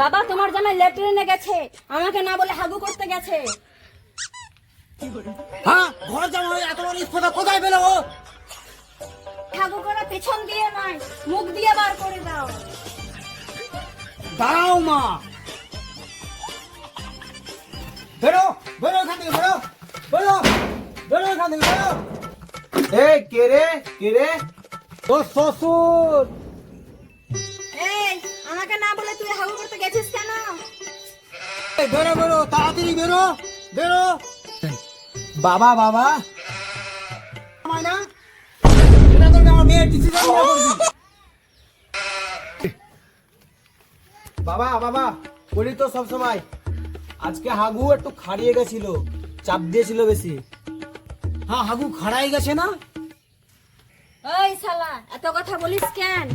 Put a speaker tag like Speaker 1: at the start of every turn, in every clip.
Speaker 1: বাবা তোমার জামাই লেট্রিনে গেছে। আমাকে না বলে হাগু করতে গেছে।
Speaker 2: হ্যাঁ ঘর জামা এত বড় স্পর্ধা কোথায় পেল ও?
Speaker 1: হাগু করা পেছন দিয়ে নয় মুখ দিয়ে বার করে দাও।
Speaker 2: দাঁড়াও মা। বেরো বেরো এখান থেকে বেরো বেরো বেরো এখান থেকে বেরো। এই কে রে কে রে? ও শ্বশুর।
Speaker 1: বলে তুই হাগু করতে গেছিস কেন?
Speaker 2: বেরো বেরো তাড়াতাড়ি বেরো বেরো। বাবা বাবা। আমায় এটা তোকে আমার মেয়ের ডিসিশন বাবা বাবা বলি তো সব সময় আজকে হাগু একটু খাড়িয়ে গেছিল চাপ দিয়েছিল বেশি। হ্যাঁ হাগু খাড়াই গেছে না?
Speaker 1: ওই শালা এত কথা বলিস কেন?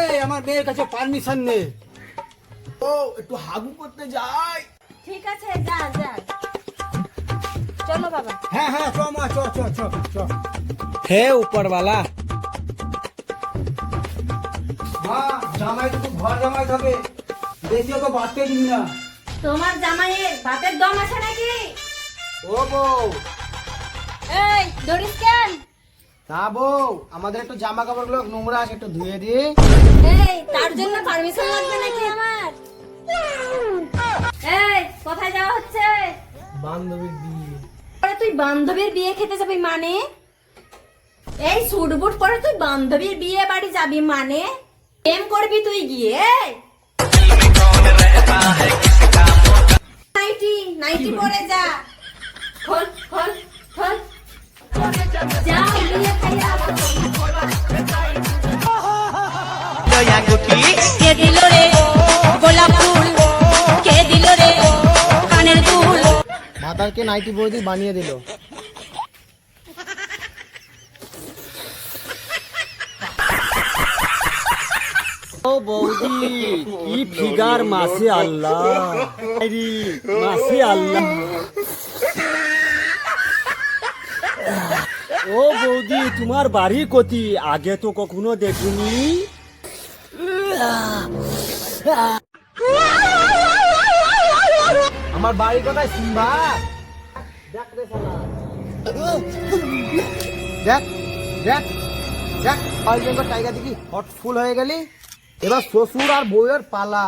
Speaker 2: এই আমার মেয়ের কাছে পারমিশন নেই ও একটু হাগু করতে যাই।
Speaker 1: ঠিক আছে যা যা। চলো বাবা।
Speaker 2: হ্যাঁ হ্যাঁ চ মা চ চ চ চ। হে উপরওয়ালা। মা জামাই তো ঘর জামাই থাকে। বেশি তো বাড়তে দিন না
Speaker 1: তোমার জামাইয়ের বাপের দম আছে নাকি?
Speaker 2: ও বউ।
Speaker 1: এই ধরিস কেন?
Speaker 2: না বউ আমাদের একটু জামা কাপড়গুলো নোংরা আছে একটু ধুয়ে দি।
Speaker 1: এই তার জন্য পারমিশন লাগবে নাকি আমার? এই কোথায় যাওয়া হচ্ছে?
Speaker 2: বান্ধবীর বিয়ে।
Speaker 1: পরে তুই বান্ধবীর বিয়ে খেতে যাবি মানে? এই স্যুট বুট পরে তুই বান্ধবীর বিয়ে বাড়ি যাবি মানে? প্রেম করবি তুই গিয়ে নাইটি নাইটি পরে যা। খোল খোল খোল। যা।
Speaker 2: মাতারকে নাইটি বানিয়ে দিল। ও বৌদি ফিগার আল্লাহ। আল্লাহ। ও বৌদি, তোমার বাড়ি কতি আগে তো কখনো দেখিনি। আমার বাড়ি কোথায় সিম্বা দেখ দেখ দেখ দেখ টাইগার দেখি, হট ফুল হয়ে গেলি। এবার শ্বশুর আর বউয়ের পালা।